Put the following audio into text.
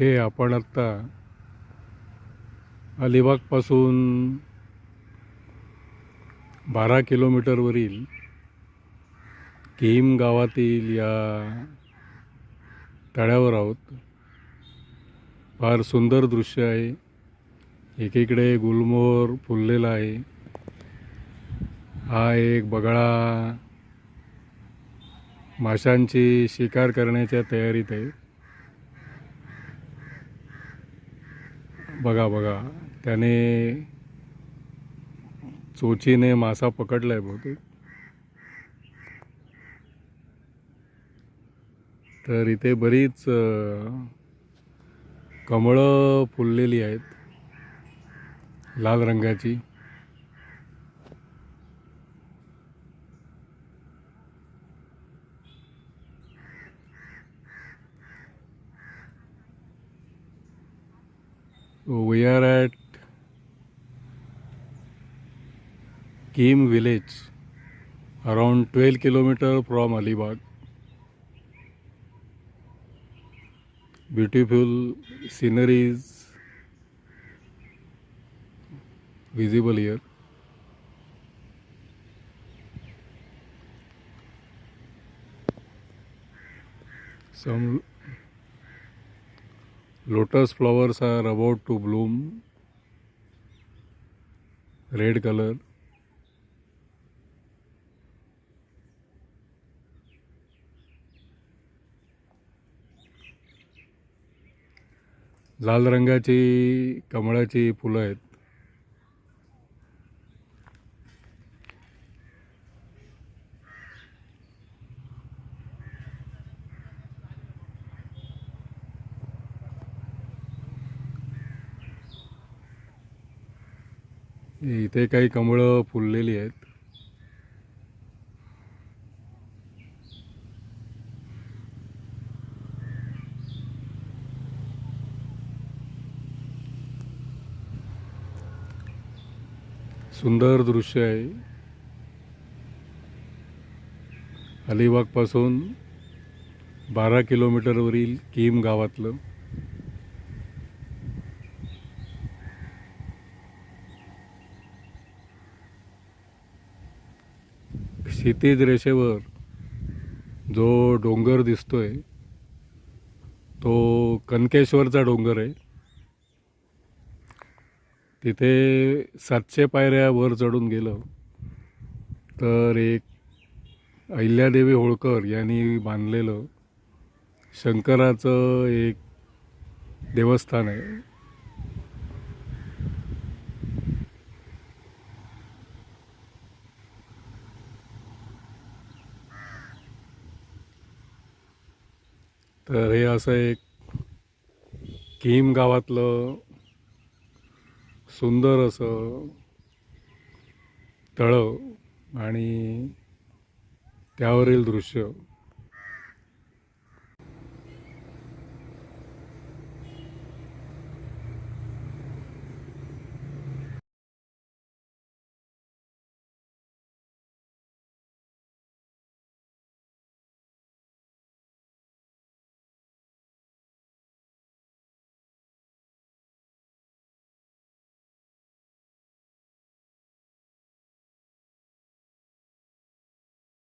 हे आपण आत्ता अलिबागपासून बारा किलोमीटरवरील किम गावातील या तळ्यावर आहोत. फार सुंदर दृश्य आहे. एकीकडे गुलमोहर फुललेला आहे. हा एक बगळा माशांची शिकार करण्याच्या तयारीत आहे. बघा बघा. त्याने चोचीने मासा पकडला आहे बहुतेक. तर इथे बरीच कमळं फुललेली आहेत. लाल रंगाची. We are at Keem village, around 12 kilometer from Alibag. Beautiful sceneries visible here. Some lotus flowers are about to bloom red colour लाल रंगाची कमळाची फुलं आहेत. इथे काही कमळं फुललेली आहेत. सुंदर दृश्य आहे. अलिबागपासून बारा किलोमीटरवरील किम गावातलं. क्षितिज रेषेवर जो डोंगर दिसतोय तो कनकेश्वरचा डोंगर आहे. तिथे सातशे पायऱ्या वर चढून गेलं. तर एक अहिल्यादेवी होळकर यांनी बांधलेलं शंकराचं एक देवस्थान आहे. तर हे असं एक किम गावातलं सुंदर असं तळं आणि त्यावरील दृश्य.